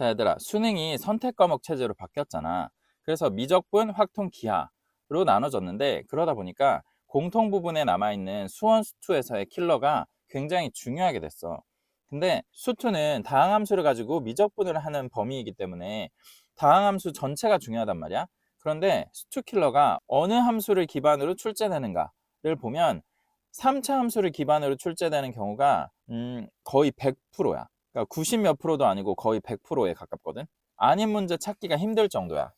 자, 얘들아, 수능이 선택 과목 체제로 바뀌었잖아. 그래서 미적분, 확통, 기하로 나눠졌는데 그러다 보니까 공통 부분에 남아있는 수원 수투에서의 킬러가 굉장히 중요하게 됐어. 근데 수투는 다항함수를 가지고 미적분을 하는 범위이기 때문에 다항함수 전체가 중요하단 말이야. 그런데 수투 킬러가 어느 함수를 기반으로 출제되는가를 보면 3차 함수를 기반으로 출제되는 경우가 음, 거의 100%야. 그러니까 90 몇 프로도 아니고 거의 100%에 가깝거든. 아닌 문제 찾기가 힘들 정도야.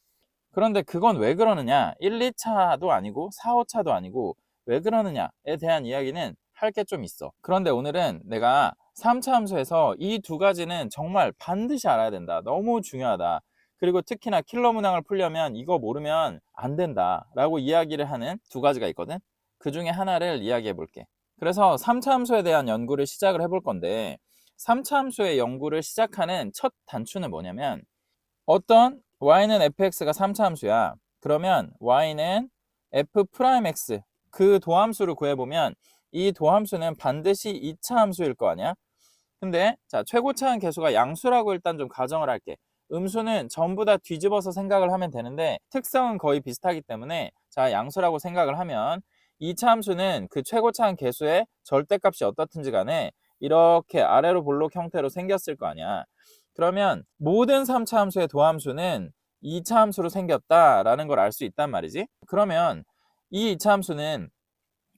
그런데 그건 왜 그러느냐? 1, 2차도 아니고 4, 5차도 아니고 왜 그러느냐에 대한 이야기는 할 게 좀 있어. 그런데 오늘은 내가 3차 함수에서 이 두 가지는 정말 반드시 알아야 된다. 너무 중요하다. 그리고 특히나 킬러 문항을 풀려면 이거 모르면 안 된다. 라고 이야기를 하는 두 가지가 있거든. 그 중에 하나를 이야기해 볼게. 그래서 3차 함수에 대한 연구를 시작을 해볼 건데 3차 함수의 연구를 시작하는 첫 단추는 뭐냐면 어떤 y는 fx가 3차 함수야. 그러면 y는 f 프라임 x 그 도함수를 구해보면 이 도함수는 반드시 2차 함수일 거 아니야? 근데 자 최고차항 계수가 양수라고 일단 좀 가정을 할게. 음수는 전부 다 뒤집어서 생각을 하면 되는데 특성은 거의 비슷하기 때문에 자 양수라고 생각을 하면 2차 함수는 그 최고차항 계수의 절대값이 어떻든지 간에 이렇게 아래로 볼록 형태로 생겼을 거 아니야. 그러면 모든 3차 함수의 도함수는 2차 함수로 생겼다라는 걸 알 수 있단 말이지. 그러면 이 2차 함수는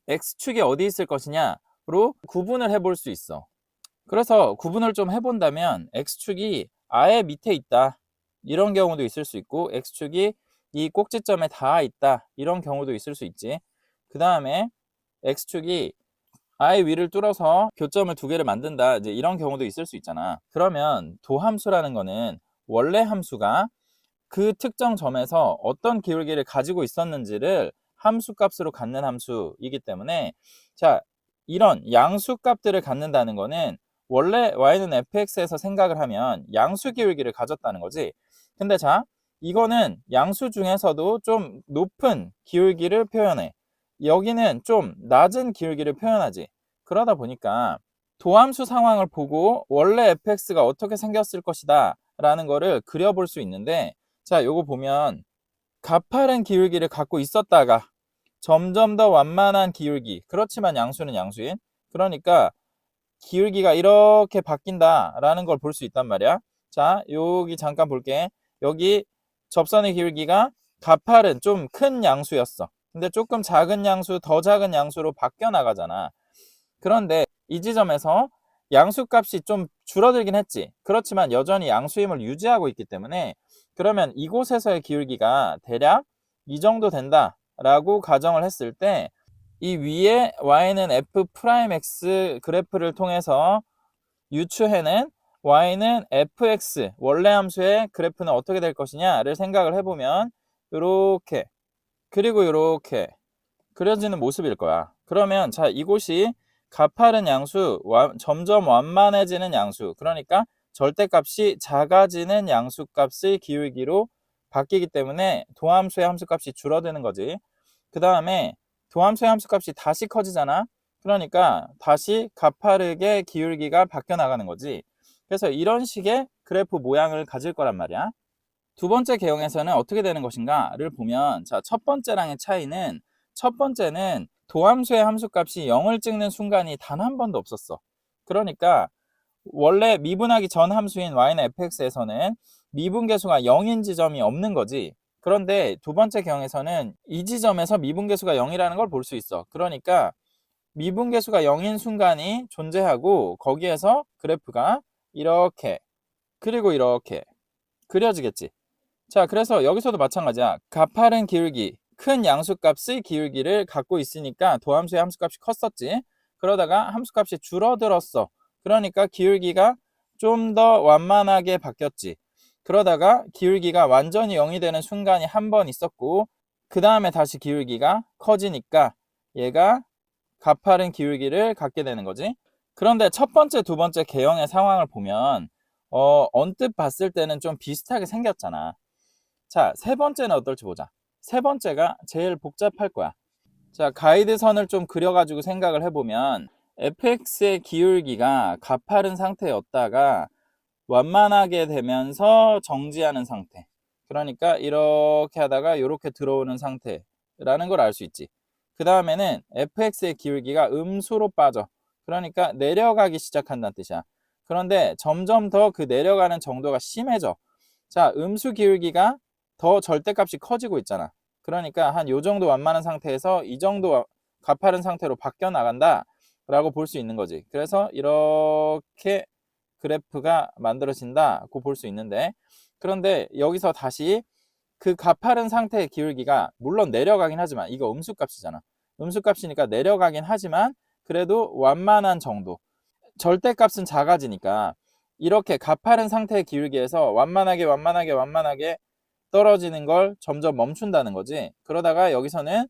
x축이 어디 있을 것이냐로 구분을 해볼 수 있어. 그래서 구분을 좀 해본다면 x축이 아예 밑에 있다. 이런 경우도 있을 수 있고 x축이 이 꼭지점에 닿아 있다. 이런 경우도 있을 수 있지. 그 다음에 x축이 아예 위를 뚫어서 교점을 두 개를 만든다. 이제 이런 경우도 있을 수 있잖아. 그러면 도함수라는 거는 원래 함수가 그 특정 점에서 어떤 기울기를 가지고 있었는지를 함수 값으로 갖는 함수이기 때문에 자 이런 양수 값들을 갖는다는 거는 원래 y는 fx에서 생각을 하면 양수 기울기를 가졌다는 거지. 근데 자 이거는 양수 중에서도 좀 높은 기울기를 표현해. 여기는 좀 낮은 기울기를 표현하지. 그러다 보니까 도함수 상황을 보고 원래 fx가 어떻게 생겼을 것이다 라는 거를 그려볼 수 있는데 자 요거 보면 가파른 기울기를 갖고 있었다가 점점 더 완만한 기울기 그렇지만 양수는 양수인. 그러니까 기울기가 이렇게 바뀐다 라는 걸 볼 수 있단 말이야. 자 여기 잠깐 볼게. 여기 접선의 기울기가 가파른 좀 큰 양수였어 근데 조금 작은 양수 더 작은 양수로 바뀌어 나가잖아. 그런데 이 지점에서 양수 값이 좀 줄어들긴 했지. 그렇지만 여전히 양수임을 유지하고 있기 때문에 그러면 이곳에서의 기울기가 대략 이 정도 된다 라고 가정을 했을 때 이 위에 y는 f 프라임 x 그래프를 통해서 유추해낸 y는 fx 원래 함수의 그래프는 어떻게 될 것이냐를 생각을 해보면 이렇게 그리고 이렇게 그려지는 모습일 거야. 그러면 자 이곳이 가파른 양수, 점점 완만해지는 양수 그러니까 절대값이 작아지는 양수값의 기울기로 바뀌기 때문에 도함수의 함수값이 줄어드는 거지. 그 다음에 도함수의 함수값이 다시 커지잖아. 그러니까 다시 가파르게 기울기가 바뀌어 나가는 거지. 그래서 이런 식의 그래프 모양을 가질 거란 말이야. 두 번째 개형에서는 어떻게 되는 것인가를 보면 자, 첫 번째랑의 차이는 첫 번째는 도함수의 함수값이 0을 찍는 순간이 단 한 번도 없었어. 그러니까 원래 미분하기 전 함수인 y는 fx에서는 미분계수가 0인 지점이 없는 거지. 그런데 두 번째 경에서는 이 지점에서 미분계수가 0이라는 걸 볼 수 있어. 그러니까 미분계수가 0인 순간이 존재하고 거기에서 그래프가 이렇게 그리고 이렇게 그려지겠지. 자, 그래서 여기서도 마찬가지야. 가파른 기울기, 큰 양수값의 기울기를 갖고 있으니까 도함수의 함수값이 컸었지. 그러다가 함수값이 줄어들었어. 그러니까 기울기가 좀 더 완만하게 바뀌었지. 그러다가 기울기가 완전히 0이 되는 순간이 한 번 있었고 그 다음에 다시 기울기가 커지니까 얘가 가파른 기울기를 갖게 되는 거지. 그런데 첫 번째, 두 번째 개형의 상황을 보면 어, 언뜻 봤을 때는 좀 비슷하게 생겼잖아. 자, 세 번째는 어떨지 보자. 세 번째가 제일 복잡할 거야. 자, 가이드선을 좀 그려가지고 생각을 해보면 fx의 기울기가 가파른 상태였다가 완만하게 되면서 정지하는 상태. 그러니까 이렇게 하다가 이렇게 들어오는 상태라는 걸 알 수 있지. 그 다음에는 fx의 기울기가 음수로 빠져. 그러니까 내려가기 시작한다는 뜻이야. 그런데 점점 더 그 내려가는 정도가 심해져. 자, 음수 기울기가 더 절대값이 커지고 있잖아. 그러니까 한 요 정도 완만한 상태에서 이 정도 가파른 상태로 바뀌어 나간다 라고 볼 수 있는 거지. 그래서 이렇게 그래프가 만들어진다고 볼 수 있는데 그런데 여기서 다시 그 가파른 상태의 기울기가 물론 내려가긴 하지만 이거 음수값이잖아. 음수값이니까 내려가긴 하지만 그래도 완만한 정도. 절대값은 작아지니까 이렇게 가파른 상태의 기울기에서 완만하게 완만하게 완만하게 떨어지는 걸 점점 멈춘다는 거지. 그러다가 여기서는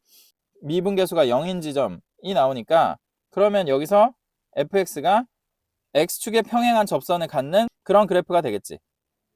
미분계수가 0인 지점이 나오니까 그러면 여기서 fx가 x축에 평행한 접선을 갖는 그런 그래프가 되겠지.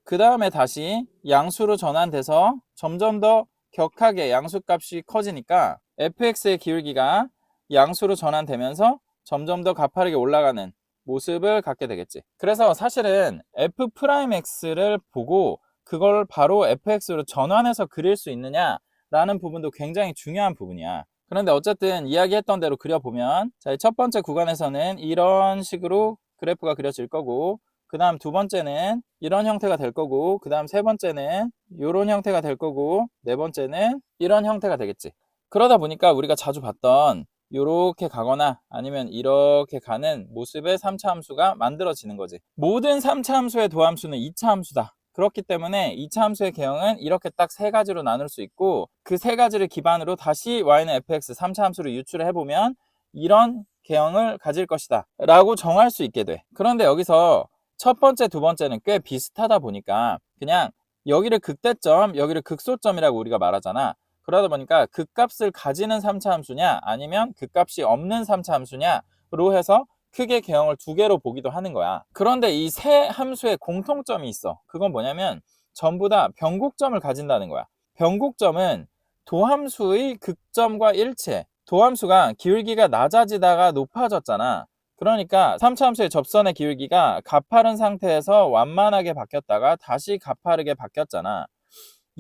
그 다음에 다시 양수로 전환돼서 점점 더 격하게 양수값이 커지니까 fx의 기울기가 양수로 전환되면서 점점 더 가파르게 올라가는 모습을 갖게 되겠지. 그래서 사실은 f'x를 보고 그걸 바로 fx로 전환해서 그릴 수 있느냐라는 부분도 굉장히 중요한 부분이야. 그런데 어쨌든 이야기했던 대로 그려보면 자, 첫 번째 구간에서는 이런 식으로 그래프가 그려질 거고 그 다음 두 번째는 이런 형태가 될 거고 그 다음 세 번째는 이런 형태가 될 거고 네 번째는 이런 형태가 되겠지. 그러다 보니까 우리가 자주 봤던 이렇게 가거나 아니면 이렇게 가는 모습의 3차 함수가 만들어지는 거지. 모든 3차 함수의 도함수는 2차 함수다. 그렇기 때문에 2차 함수의 개형은 이렇게 딱 세 가지로 나눌 수 있고 그 세 가지를 기반으로 다시 y는 fx 3차 함수를 유출을 해보면 이런 개형을 가질 것이다 라고 정할 수 있게 돼. 그런데 여기서 첫 번째, 두 번째는 꽤 비슷하다 보니까 그냥 여기를 극대점, 여기를 극소점이라고 우리가 말하잖아. 그러다 보니까 극값을 가지는 3차 함수냐 아니면 극값이 없는 3차 함수냐로 해서 크게 개형을 두 개로 보기도 하는 거야. 그런데 이 세 함수의 공통점이 있어. 그건 뭐냐면 전부 다 변곡점을 가진다는 거야. 변곡점은 도함수의 극점과 일체. 도함수가 기울기가 낮아지다가 높아졌잖아. 그러니까 3차 함수의 접선의 기울기가 가파른 상태에서 완만하게 바뀌었다가 다시 가파르게 바뀌었잖아.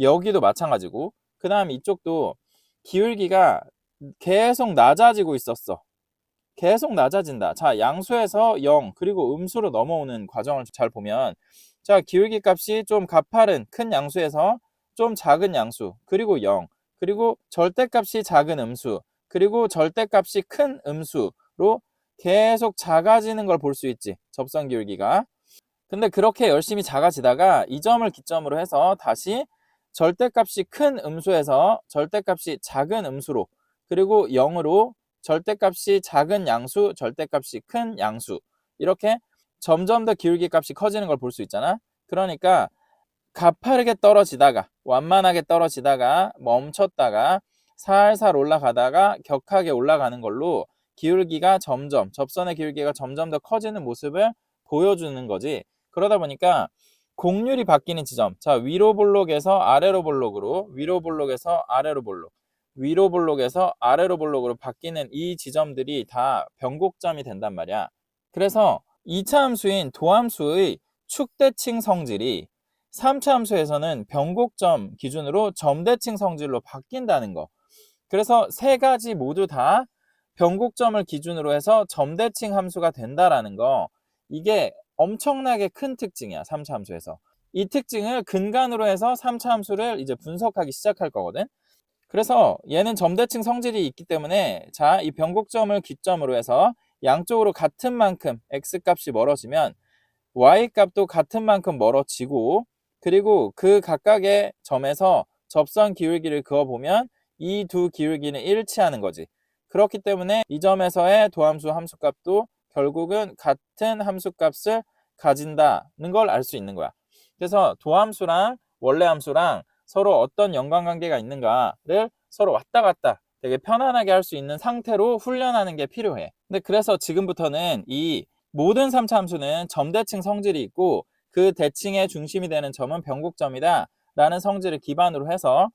여기도 마찬가지고 그 다음 이쪽도 기울기가 계속 낮아지고 있었어. 계속 낮아진다. 자, 양수에서 0 그리고 음수로 넘어오는 과정을 잘 보면 자, 기울기 값이 좀 가파른 큰 양수에서 좀 작은 양수 그리고 0 그리고 절대값이 작은 음수 그리고 절대값이 큰 음수로 계속 작아지는 걸 볼 수 있지. 접선 기울기가. 근데 그렇게 열심히 작아지다가 이 점을 기점으로 해서 다시 절대값이 큰 음수에서 절대값이 작은 음수로 그리고 0으로 절대값이 작은 양수, 절대값이 큰 양수 이렇게 점점 더 기울기 값이 커지는 걸 볼 수 있잖아. 그러니까 가파르게 떨어지다가 완만하게 떨어지다가 멈췄다가 살살 올라가다가 격하게 올라가는 걸로 기울기가 점점 접선의 기울기가 점점 더 커지는 모습을 보여주는 거지. 그러다 보니까 곡률이 바뀌는 지점. 자, 위로 볼록에서 아래로 볼록으로, 위로 볼록에서 아래로 볼록, 위로 볼록에서 아래로 볼록으로 바뀌는 이 지점들이 다 변곡점이 된단 말이야. 그래서 2차 함수인 도함수의 축대칭 성질이 3차 함수에서는 변곡점 기준으로 점대칭 성질로 바뀐다는 거. 그래서 세 가지 모두 다 변곡점을 기준으로 해서 점대칭 함수가 된다라는 거. 이게 엄청나게 큰 특징이야. 3차 함수에서. 이 특징을 근간으로 해서 3차 함수를 이제 분석하기 시작할 거거든. 그래서 얘는 점대칭 성질이 있기 때문에 자, 이 변곡점을 기점으로 해서 양쪽으로 같은 만큼 x값이 멀어지면 y값도 같은 만큼 멀어지고 그리고 그 각각의 점에서 접선 기울기를 그어보면 이 두 기울기는 일치하는 거지. 그렇기 때문에 이 점에서의 도함수 함수값도 결국은 같은 함수값을 가진다는 걸 알 수 있는 거야. 그래서 도함수랑 원래 함수랑 서로 어떤 연관관계가 있는가를 서로 왔다 갔다 되게 편안하게 할 수 있는 상태로 훈련하는 게 필요해. 근데 그래서 지금부터는 이 모든 3차 함수는 점대칭 성질이 있고 그 대칭의 중심이 되는 점은 변곡점이다 라는 성질을 기반으로 해서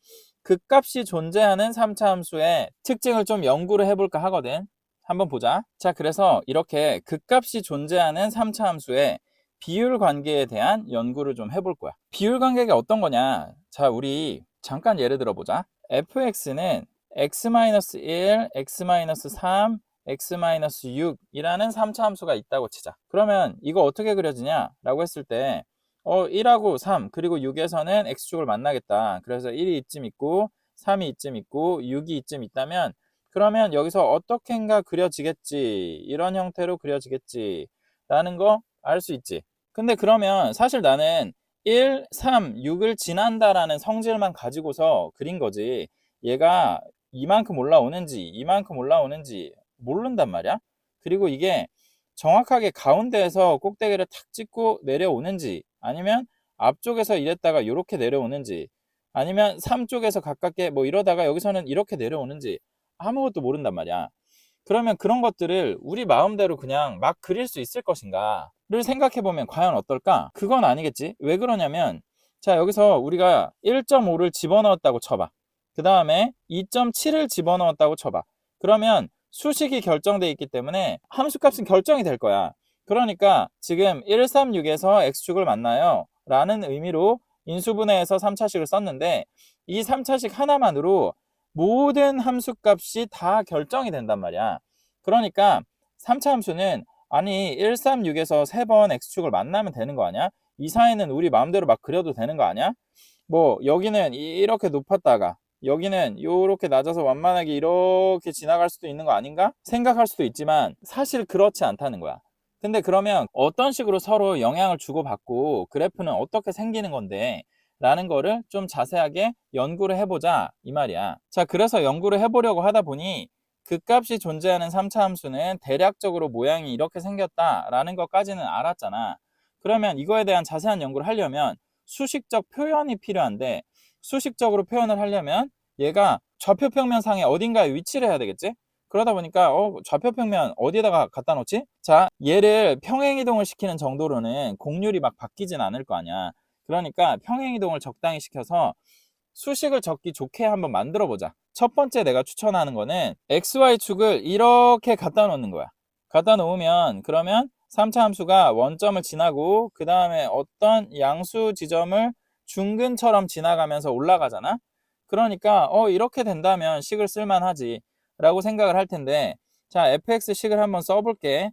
극값이 존재하는 3차 함수의 특징을 좀 연구를 해볼까 하거든. 한번 보자. 자, 그래서 이렇게 극값이 존재하는 3차 함수의 비율 관계에 대한 연구를 좀 해볼 거야. 비율 관계가 어떤 거냐? 자, 우리 잠깐 예를 들어 보자. fx는 x-1, x-3, x-6이라는 3차 함수가 있다고 치자. 그러면 이거 어떻게 그려지냐? 라고 했을 때 어, 1하고 3, 그리고 6에서는 x축을 만나겠다. 그래서 1이 이쯤 있고 3이 이쯤 있고 6이 이쯤 있다면 그러면 여기서 어떻게인가 그려지겠지. 이런 형태로 그려지겠지. 라는 거 알 수 있지. 근데 그러면 사실 나는 1, 3, 6을 지난다라는 성질만 가지고서 그린 거지. 얘가 이만큼 올라오는지, 이만큼 올라오는지 모른단 말이야. 그리고 이게 정확하게 가운데에서 꼭대기를 탁 찍고 내려오는지, 아니면 앞쪽에서 이랬다가 이렇게 내려오는지, 아니면 3쪽에서 가깝게 뭐 이러다가 여기서는 이렇게 내려오는지 아무것도 모른단 말이야. 그러면 그런 것들을 우리 마음대로 그냥 막 그릴 수 있을 것인가를 생각해 보면 과연 어떨까? 그건 아니겠지. 왜 그러냐면 자, 여기서 우리가 1.5를 집어넣었다고 쳐봐. 그 다음에 2.7을 집어넣었다고 쳐봐. 그러면 수식이 결정돼 있기 때문에 함수값은 결정이 될 거야. 그러니까 지금 136에서 x축을 만나요. 라는 의미로 인수분해해서 3차식을 썼는데 이 3차식 하나만으로 모든 함수값이 다 결정이 된단 말이야. 그러니까 3차 함수는 아니 136에서 3번 x축을 만나면 되는 거 아니야? 이 사이는 우리 마음대로 막 그려도 되는 거 아니야? 뭐 여기는 이렇게 높았다가 여기는 이렇게 낮아서 완만하게 이렇게 지나갈 수도 있는 거 아닌가? 생각할 수도 있지만 사실 그렇지 않다는 거야. 근데 그러면 어떤 식으로 서로 영향을 주고받고 그래프는 어떻게 생기는 건데 라는 거를 좀 자세하게 연구를 해보자 이 말이야. 자, 그래서 연구를 해보려고 하다 보니 그 값이 존재하는 3차 함수는 대략적으로 모양이 이렇게 생겼다라는 것까지는 알았잖아. 그러면 이거에 대한 자세한 연구를 하려면 수식적 표현이 필요한데 수식적으로 표현을 하려면 얘가 좌표 평면상에 어딘가에 위치를 해야 되겠지? 그러다 보니까 어, 좌표 평면 어디에다가 갖다 놓지? 자, 얘를 평행 이동을 시키는 정도로는 공률이 막 바뀌진 않을 거 아니야. 그러니까 평행이동을 적당히 시켜서 수식을 적기 좋게 한번 만들어 보자. 첫 번째 내가 추천하는 거는 xy축을 이렇게 갖다 놓는 거야. 갖다 놓으면 그러면 3차 함수가 원점을 지나고 그 다음에 어떤 양수 지점을 중근처럼 지나가면서 올라가잖아. 그러니까 어 이렇게 된다면 식을 쓸만하지 라고 생각을 할 텐데 자 fx 식을 한번 써볼게.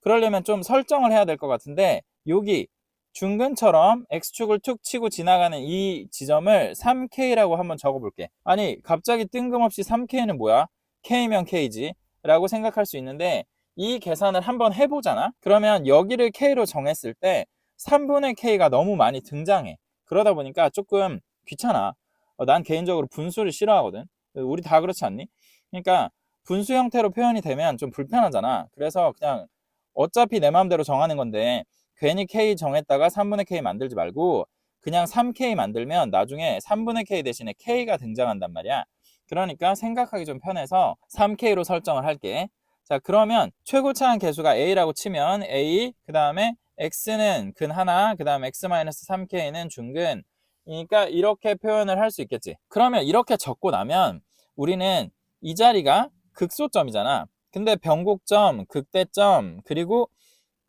그러려면 좀 설정을 해야 될 것 같은데 여기 중근처럼 x축을 툭 치고 지나가는 이 지점을 3k라고 한번 적어볼게. 아니 갑자기 뜬금없이 3k는 뭐야? k면 k지 라고 생각할 수 있는데 이 계산을 한번 해보잖아? 그러면 여기를 k로 정했을 때 3분의 k가 너무 많이 등장해. 그러다 보니까 조금 귀찮아. 어, 난 개인적으로 분수를 싫어하거든. 우리 다 그렇지 않니? 그러니까 분수 형태로 표현이 되면 좀 불편하잖아. 그래서 그냥 어차피 내 마음대로 정하는 건데 괜히 K 정했다가 3분의 K 만들지 말고 그냥 3K 만들면 나중에 3분의 K 대신에 K가 등장한단 말이야. 그러니까 생각하기 좀 편해서 3K로 설정을 할게. 자, 그러면 최고차한 개수가 A라고 치면 A, 그 다음에 X는 근 하나, 그 다음에 X-3K는 중근. 그러니까 이렇게 표현을 할 수 있겠지. 그러면 이렇게 적고 나면 우리는 이 자리가 극소점이잖아. 근데 변곡점, 극대점, 그리고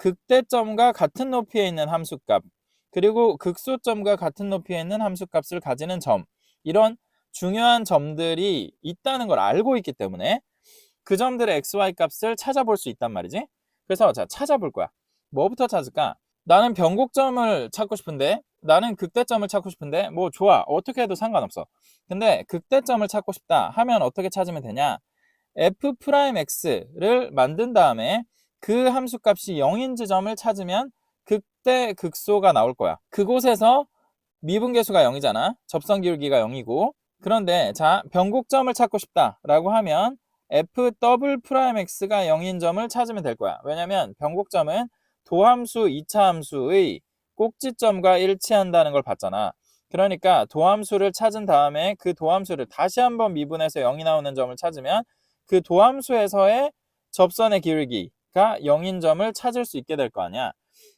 극대점과 같은 높이에 있는 함수값 그리고 극소점과 같은 높이에 있는 함수값을 가지는 점 이런 중요한 점들이 있다는 걸 알고 있기 때문에 그 점들의 xy 값을 찾아볼 수 있단 말이지. 그래서 자 찾아볼 거야. 뭐부터 찾을까? 나는 변곡점을 찾고 싶은데 나는 극대점을 찾고 싶은데 뭐 좋아. 어떻게 해도 상관없어. 근데 극대점을 찾고 싶다 하면 어떻게 찾으면 되냐? F'x를 만든 다음에 그 함수값이 0인 지점을 찾으면 극대 극소가 나올 거야. 그곳에서 미분계수가 0이잖아. 접선 기울기가 0이고. 그런데 자 변곡점을 찾고 싶다라고 하면 f 더블 프라임 x가 0인 점을 찾으면 될 거야. 왜냐면 변곡점은 도함수 2차 함수의 꼭지점과 일치한다는 걸 봤잖아. 그러니까 도함수를 찾은 다음에 그 도함수를 다시 한번 미분해서 0이 나오는 점을 찾으면 그 도함수에서의 접선의 기울기 가 0인 점을 찾을 수 있게 될 거 아니야.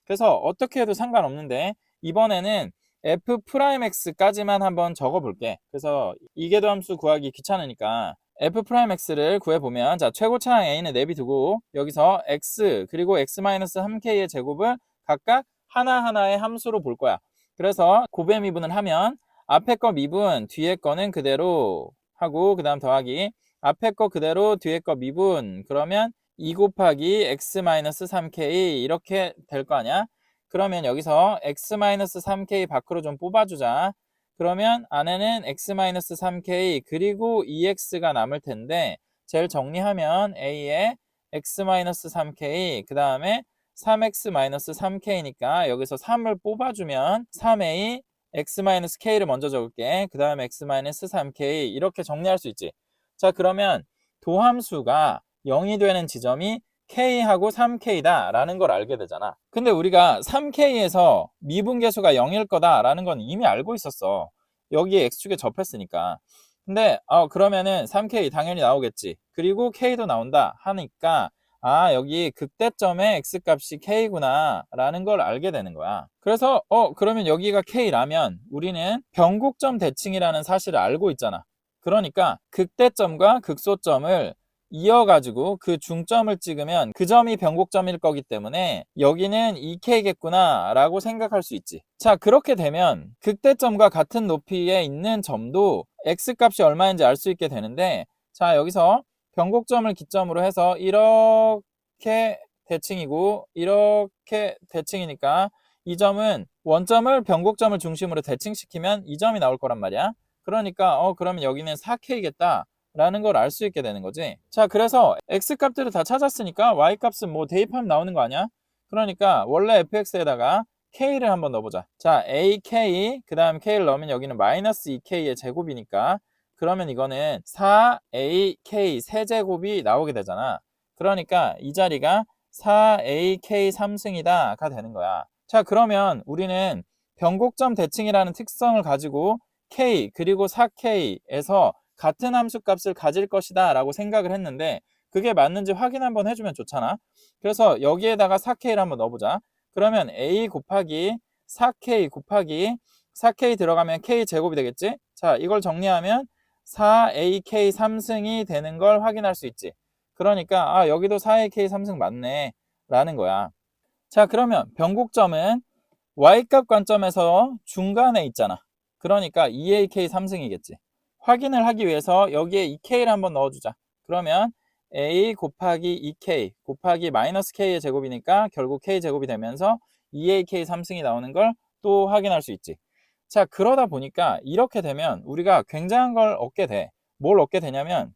그래서 어떻게 해도 상관없는데 이번에는 f'x까지만 한번 적어 볼게. 그래서 이계도 함수 구하기 귀찮으니까 f'x를 구해 보면 자 최고차항 a는 내비두고 여기서 x 그리고 x-3k의 제곱을 각각 하나하나의 함수로 볼 거야. 그래서 곱의 미분을 하면 앞에 거 미분, 뒤에 거는 그대로 하고 그 다음 더하기 앞에 거 그대로 뒤에 거 미분 그러면 2 곱하기 x-3k 이렇게 될 거 아니야? 그러면 여기서 x-3k 밖으로 좀 뽑아주자. 그러면 안에는 x-3k 그리고 2x가 남을 텐데 제일 정리하면 a에 x-3k 그 다음에 3x-3k니까 여기서 3을 뽑아주면 3a x-k를 먼저 적을게. 그 다음에 x-3k 이렇게 정리할 수 있지. 자 그러면 도함수가 0이 되는 지점이 k하고 3k다 라는 걸 알게 되잖아. 근데 우리가 3k에서 미분계수가 0일 거다 라는 건 이미 알고 있었어. 여기에 x축에 접했으니까. 근데 어, 그러면은 3k 당연히 나오겠지. 그리고 k도 나온다 하니까 아 여기 극대점의 x값이 k구나 라는 걸 알게 되는 거야. 그래서 어 그러면 여기가 k라면 우리는 변곡점 대칭이라는 사실을 알고 있잖아. 그러니까 극대점과 극소점을 이어가지고 그 중점을 찍으면 그 점이 변곡점일 거기 때문에 여기는 2K겠구나 라고 생각할 수 있지. 자, 그렇게 되면 극대점과 같은 높이에 있는 점도 X값이 얼마인지 알 수 있게 되는데 자, 여기서 변곡점을 기점으로 해서 이렇게 대칭이고 이렇게 대칭이니까 이 점은 원점을 변곡점을 중심으로 대칭시키면 이 점이 나올 거란 말이야. 그러니까 어 그러면 여기는 4K겠다. 라는 걸 알 수 있게 되는 거지. 자, 그래서 x값들을 다 찾았으니까 y값은 뭐 대입하면 나오는 거 아니야? 그러니까 원래 fx에다가 k를 한번 넣어보자. 자, ak, 그 다음 k를 넣으면 여기는 마이너스 2k의 제곱이니까 그러면 이거는 4ak 세제곱이 나오게 되잖아. 그러니까 이 자리가 4ak 3승이다가 되는 거야. 자, 그러면 우리는 변곡점 대칭이라는 특성을 가지고 k 그리고 4k에서 같은 함수 값을 가질 것이다 라고 생각을 했는데 그게 맞는지 확인 한번 해주면 좋잖아. 그래서 여기에다가 4K를 한번 넣어보자. 그러면 A 곱하기 4K 곱하기 4K 들어가면 K 제곱이 되겠지? 자, 이걸 정리하면 4AK 3승이 되는 걸 확인할 수 있지. 그러니까 아 여기도 4AK 3승 맞네 라는 거야. 자, 그러면 변곡점은 Y값 관점에서 중간에 있잖아. 그러니까 2AK 3승이겠지. 확인을 하기 위해서 여기에 2k를 한번 넣어주자. 그러면 a 곱하기 2k 곱하기 마이너스 k의 제곱이니까 결국 k 제곱이 되면서 2ak 3승이 나오는 걸 또 확인할 수 있지. 자 그러다 보니까 이렇게 되면 우리가 굉장한 걸 얻게 돼. 뭘 얻게 되냐면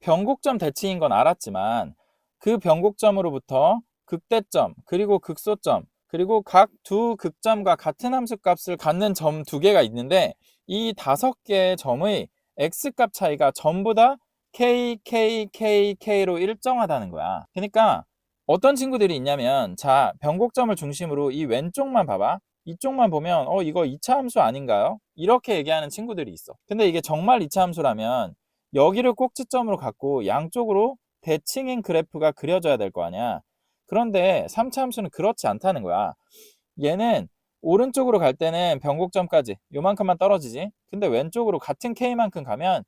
변곡점 대칭인 건 알았지만 그 변곡점으로부터 극대점 그리고 극소점 그리고 각 두 극점과 같은 함수값을 갖는 점 두 개가 있는데 이 다섯 개의 점의 x값 차이가 전부 다 k, k, k, k로 일정하다는 거야. 그러니까 어떤 친구들이 있냐면 자 변곡점을 중심으로 이 왼쪽만 봐봐. 이쪽만 보면 어 이거 2차 함수 아닌가요? 이렇게 얘기하는 친구들이 있어. 근데 이게 정말 2차 함수라면 여기를 꼭지점으로 갖고 양쪽으로 대칭인 그래프가 그려져야 될 거 아니야. 그런데 3차 함수는 그렇지 않다는 거야. 얘는 오른쪽으로 갈 때는 변곡점까지 요만큼만 떨어지지. 근데 왼쪽으로 같은 K만큼 가면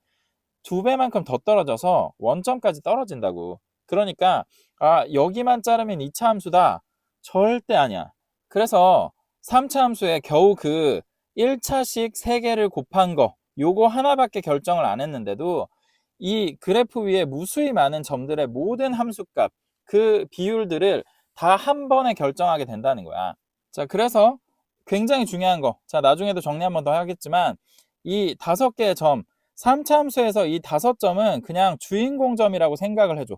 두 배만큼 더 떨어져서 원점까지 떨어진다고. 그러니까 아 여기만 자르면 2차 함수다. 절대 아니야. 그래서 3차 함수에 겨우 그 1차식 3개를 곱한 거 요거 하나밖에 결정을 안 했는데도 이 그래프 위에 무수히 많은 점들의 모든 함수값 그 비율들을 다 한 번에 결정하게 된다는 거야. 자, 그래서 굉장히 중요한 거. 자, 나중에도 정리 한번 더 하겠지만 이 다섯 개의 점, 3차 함수에서 이 다섯 점은 그냥 주인공 점이라고 생각을 해줘.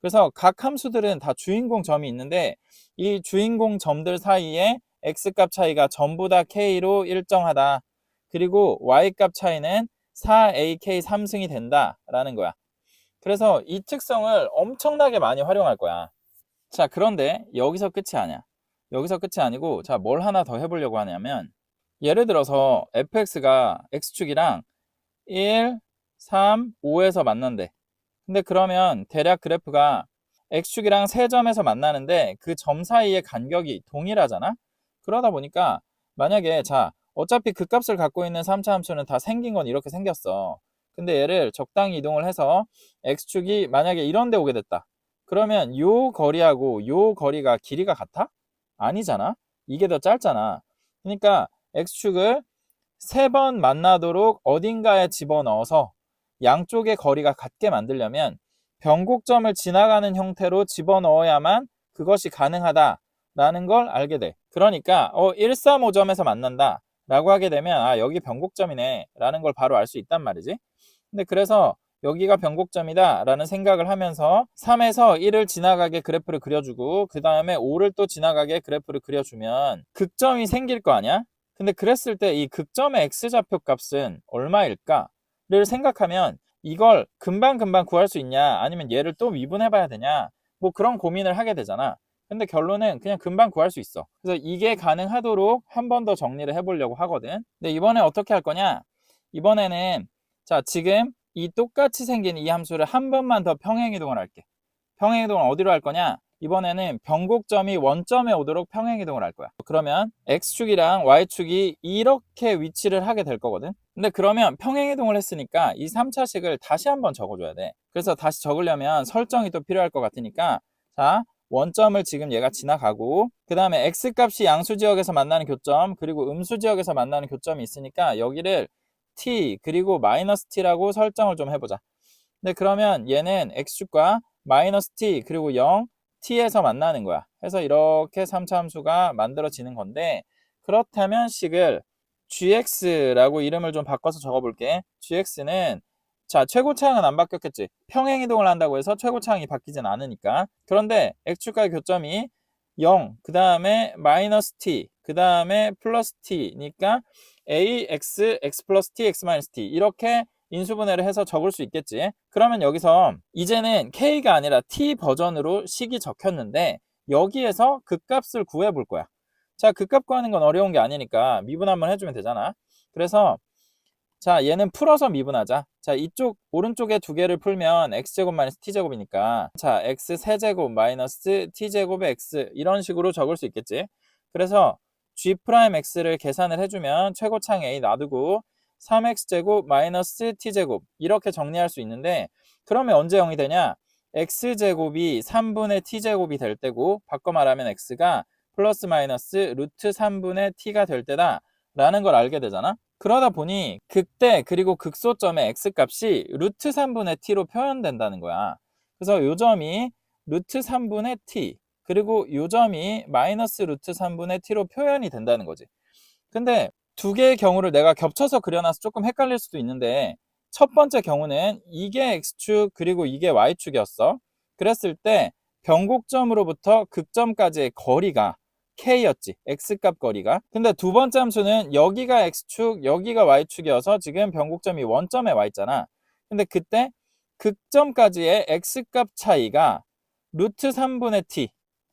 그래서 각 함수들은 다 주인공 점이 있는데 이 주인공 점들 사이에 x값 차이가 전부 다 k로 일정하다. 그리고 y값 차이는 4ak 3승이 된다라는 거야. 그래서 이 특성을 엄청나게 많이 활용할 거야. 자, 그런데 여기서 끝이 아니야. 여기서 끝이 아니고 자, 뭘 하나 더 해보려고 하냐면 예를 들어서 fx가 x축이랑 1, 3, 5에서 만난대. 근데 그러면 대략 그래프가 x축이랑 세 점에서 만나는데 그 점 사이의 간격이 동일하잖아? 그러다 보니까 만약에 자 어차피 그 값을 갖고 있는 3차 함수는 다 생긴 건 이렇게 생겼어. 근데 얘를 적당히 이동을 해서 x축이 만약에 이런 데 오게 됐다. 그러면 요 거리하고 요 거리가 길이가 같아? 아니잖아. 이게 더 짧잖아. 그러니까 x축을 세 번 만나도록 어딘가에 집어넣어서 양쪽의 거리가 같게 만들려면 변곡점을 지나가는 형태로 집어넣어야만 그것이 가능하다라는 걸 알게 돼. 그러니까 어 135점에서 만난다 라고 하게 되면 아 여기 변곡점이네 라는 걸 바로 알 수 있단 말이지. 근데 그래서 여기가 변곡점이다 라는 생각을 하면서 3에서 1을 지나가게 그래프를 그려주고 그 다음에 5를 또 지나가게 그래프를 그려주면 극점이 생길 거 아니야? 근데 그랬을 때 이 극점의 x좌표 값은 얼마일까를 생각하면 이걸 금방금방 구할 수 있냐? 아니면 얘를 또 미분해 봐야 되냐? 뭐 그런 고민을 하게 되잖아. 근데 결론은 그냥 금방 구할 수 있어. 그래서 이게 가능하도록 한 번 더 정리를 해보려고 하거든. 근데 이번에 어떻게 할 거냐? 이번에는 자 지금 이 똑같이 생긴 이 함수를 한 번만 더 평행이동을 할게 평행이동을 어디로 할 거냐 이번에는 변곡점이 원점에 오도록 평행이동을 할 거야. 그러면 X축이랑 Y축이 이렇게 위치를 하게 될 거거든. 근데 그러면 평행이동을 했으니까 이 3차식을 다시 한번 적어줘야 돼. 그래서 다시 적으려면 설정이 또 필요할 것 같으니까 자 원점을 지금 얘가 지나가고 그 다음에 X값이 양수지역에서 만나는 교점 그리고 음수지역에서 만나는 교점이 있으니까 여기를 T 그리고 마이너스 T라고 설정을 좀 해보자. 근데 그러면 얘는 X축과 마이너스 T 그리고 0 t에서 만나는 거야. 그래서 이렇게 3차 함수가 만들어지는 건데 그렇다면 식을 gx라고 이름을 좀 바꿔서 적어볼게. gx는 자 최고차항은 안 바뀌었겠지. 평행이동을 한다고 해서 최고차항이 바뀌진 않으니까. 그런데 x축과의 교점이 0, 그 다음에 마이너스 t, 그 다음에 플러스 t니까 a, x, x 플러스 t, x 마이너스 t 이렇게 인수분해를 해서 적을 수 있겠지. 그러면 여기서 이제는 K가 아니라 T 버전으로 식이 적혔는데 여기에서 그 값을 구해 볼 거야. 자, 그값 구하는 건 어려운 게 아니니까 미분 한번 해주면 되잖아. 그래서 자, 얘는 풀어서 미분하자. 자, 이쪽 오른쪽에 두 개를 풀면 x제곱 마이너스 t제곱이니까 자, x 세제곱 마이너스 t제곱의 x 이런 식으로 적을 수 있겠지. 그래서 g'x를 계산을 해주면 최고창 a 놔두고 3x제곱 마이너스 t제곱 이렇게 정리할 수 있는데 그러면 언제 0이 되냐? x제곱이 3분의 t제곱이 될 때고 바꿔 말하면 x가 플러스 마이너스 루트 3분의 t가 될 때다 라는 걸 알게 되잖아? 그러다 보니 극대 그리고 극소점의 x값이 루트 3분의 t로 표현된다는 거야. 그래서 요 점이 루트 3분의 t 그리고 요 점이 마이너스 루트 3분의 t로 표현이 된다는 거지. 근데 두 개의 경우를 내가 겹쳐서 그려놔서 조금 헷갈릴 수도 있는데 첫 번째 경우는 이게 X축 그리고 이게 Y축이었어. 그랬을 때 변곡점으로부터 극점까지의 거리가 K였지. X값 거리가. 근데 두 번째 함수는 여기가 X축, 여기가 Y축이어서 지금 변곡점이 원점에 와 있잖아. 근데 그때 극점까지의 X값 차이가 루트 3분의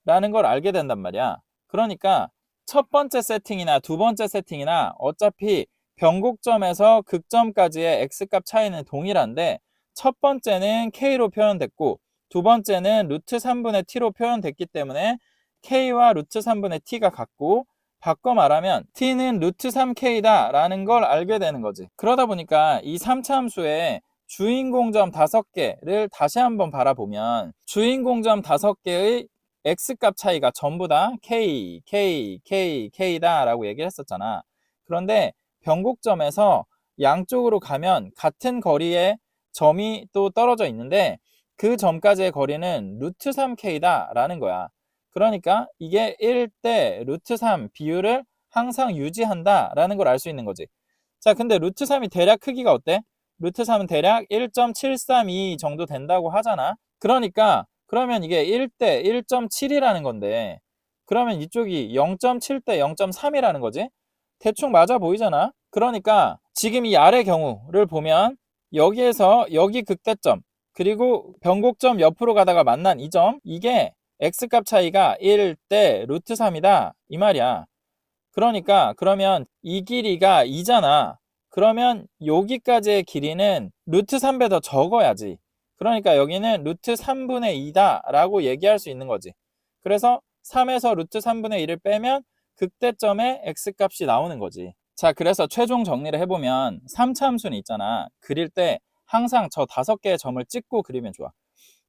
T라는 걸 알게 된단 말이야. 그러니까 첫 번째 세팅이나 두 번째 세팅이나 어차피 변곡점에서 극점까지의 x값 차이는 동일한데 첫 번째는 k로 표현됐고 두 번째는 루트 3분의 t로 표현됐기 때문에 k와 루트 3분의 t가 같고 바꿔 말하면 t는 루트 3k다 라는 걸 알게 되는 거지 그러다 보니까 이 3차 함수의 주인공점 5개를 다시 한번 바라보면 주인공점 5개의 x값 차이가 전부 다 k, k, k, k다 라고 얘기를 했었잖아. 그런데 변곡점에서 양쪽으로 가면 같은 거리에 점이 또 떨어져 있는데 그 점까지의 거리는 루트 3k다 라는 거야. 그러니까 이게 1대 루트 3 비율을 항상 유지한다 라는 걸 알 수 있는 거지. 자, 근데 루트 3이 대략 크기가 어때? 루트 3은 대략 1.732 정도 된다고 하잖아. 그러니까 그러면 이게 1대 1.7이라는 건데 그러면 이쪽이 0.7대 0.3이라는 거지? 대충 맞아 보이잖아? 그러니까 지금 이 아래 경우를 보면 여기에서 여기 극대점 그리고 변곡점 옆으로 가다가 만난 이 점 이게 x값 차이가 1대 루트 3이다 이 말이야 그러니까 그러면 이 길이가 2잖아 그러면 여기까지의 길이는 루트 3배 더 적어야지 그러니까 여기는 루트 3분의 2다 라고 얘기할 수 있는 거지. 그래서 3에서 루트 3분의 1을 빼면 극대점의 x값이 나오는 거지. 자, 그래서 최종 정리를 해보면 3차 함수는 있잖아. 그릴 때 항상 저 다섯 개의 점을 찍고 그리면 좋아.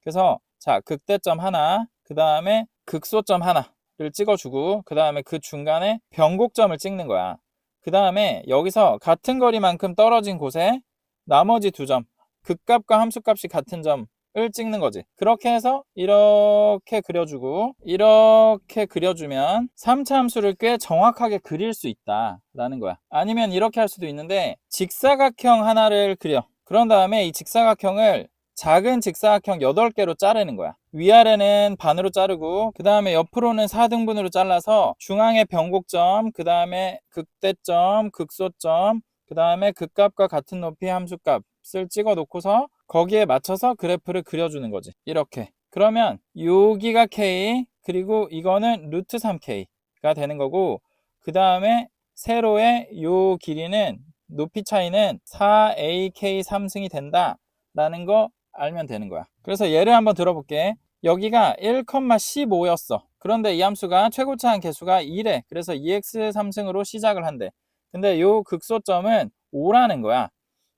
그래서 자, 극대점 하나, 그 다음에 극소점 하나 찍어주고 그 다음에 그 중간에 변곡점을 찍는 거야. 그 다음에 여기서 같은 거리만큼 떨어진 곳에 나머지 두 점, 극값과 함수값이 같은 점을 찍는 거지. 그렇게 해서 이렇게 그려주고 이렇게 그려주면 3차 함수를 꽤 정확하게 그릴 수 있다라는 거야. 아니면 이렇게 할 수도 있는데 직사각형 하나를 그려. 그런 다음에 이 직사각형을 작은 직사각형 8개로 자르는 거야. 위아래는 반으로 자르고 그 다음에 옆으로는 4등분으로 잘라서 중앙에 변곡점, 그 다음에 극대점, 극소점, 그 다음에 극값과 같은 높이 함수값을 찍어 놓고서 거기에 맞춰서 그래프를 그려주는 거지. 이렇게. 그러면 여기가 K, 그리고 이거는 루트 3K가 되는 거고 그 다음에 세로의 요 길이는 높이 차이는 4AK 3승이 된다 라는 거 알면 되는 거야. 그래서 예를 한번 들어볼게. 여기가 1,15였어. 그런데 이 함수가 최고차한 개수가 2래. 그래서 2x 3승으로 시작을 한대. 근데 요 극소점은 5라는 거야.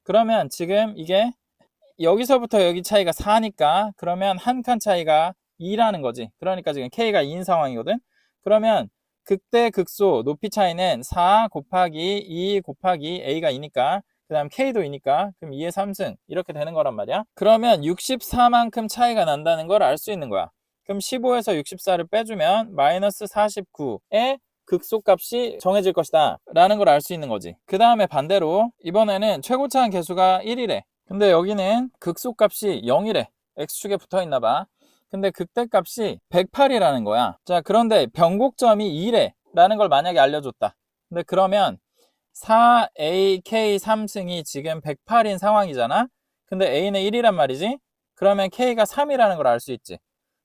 그러면 지금 이게 여기서부터 여기 차이가 4니까 그러면 한 칸 차이가 2라는 거지. 그러니까 지금 k가 2인 상황이거든. 그러면 극대 극소 높이 차이는 4 곱하기 2 곱하기 a가 2니까 그 다음 k도 2니까 그럼 2의 3승 이렇게 되는 거란 말이야. 그러면 64만큼 차이가 난다는 걸 알 수 있는 거야. 그럼 15에서 64를 빼주면 마이너스 49의 극소값이 정해질 것이다 라는 걸 알 수 있는 거지. 그 다음에 반대로 이번에는 최고차한 개수가 1이래. 근데 여기는 극소값이 0이래. X축에 붙어 있나 봐. 근데 극대값이 108이라는 거야. 자 그런데 변곡점이 2래 라는 걸 만약에 알려줬다. 근데 그러면 4ak 3승이 지금 108인 상황이잖아 근데 a는 1이란 말이지 그러면 k가 3이라는 걸 알 수 있지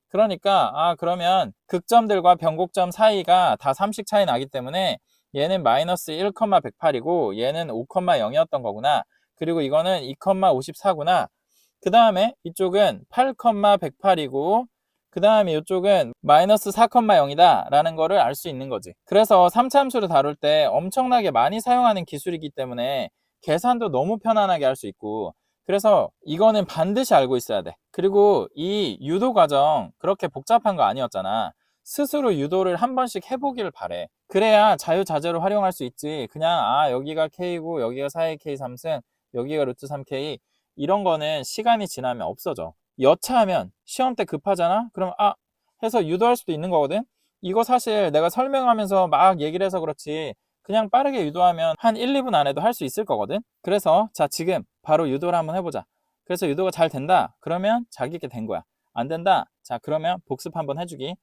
그러니까 아 그러면 극점들과 변곡점 사이가 다 3씩 차이 나기 때문에 얘는 마이너스 1,108이고 얘는 5,0이었던 거구나. 그리고 이거는 2,54구나. 그 다음에 이쪽은 8,108이고 그 다음에 이쪽은 마이너스 4,0이다 라는 거를 알 수 있는 거지. 그래서 3차 함수를 다룰 때 엄청나게 많이 사용하는 기술이기 때문에 계산도 너무 편안하게 할 수 있고 그래서 이거는 반드시 알고 있어야 돼. 그리고 이 유도 과정 그렇게 복잡한 거 아니었잖아. 스스로 유도를 한 번씩 해보기를 바래. 그래야 자유자재로 활용할 수 있지. 그냥 아 여기가 K고 여기가 4의 K 3승 여기가 루트 3K 이런 거는 시간이 지나면 없어져. 여차하면 시험 때 급하잖아? 그럼 아 해서 유도할 수도 있는 거거든? 이거 사실 내가 설명하면서 막 얘기를 해서 그렇지 그냥 빠르게 유도하면 한 1, 2분 안에도 할 수 있을 거거든? 그래서 자 지금 바로 유도를 한번 해보자. 그래서 유도가 잘 된다. 그러면 자기 있게 된 거야. 안 된다. 자 그러면 복습 한번 해주기.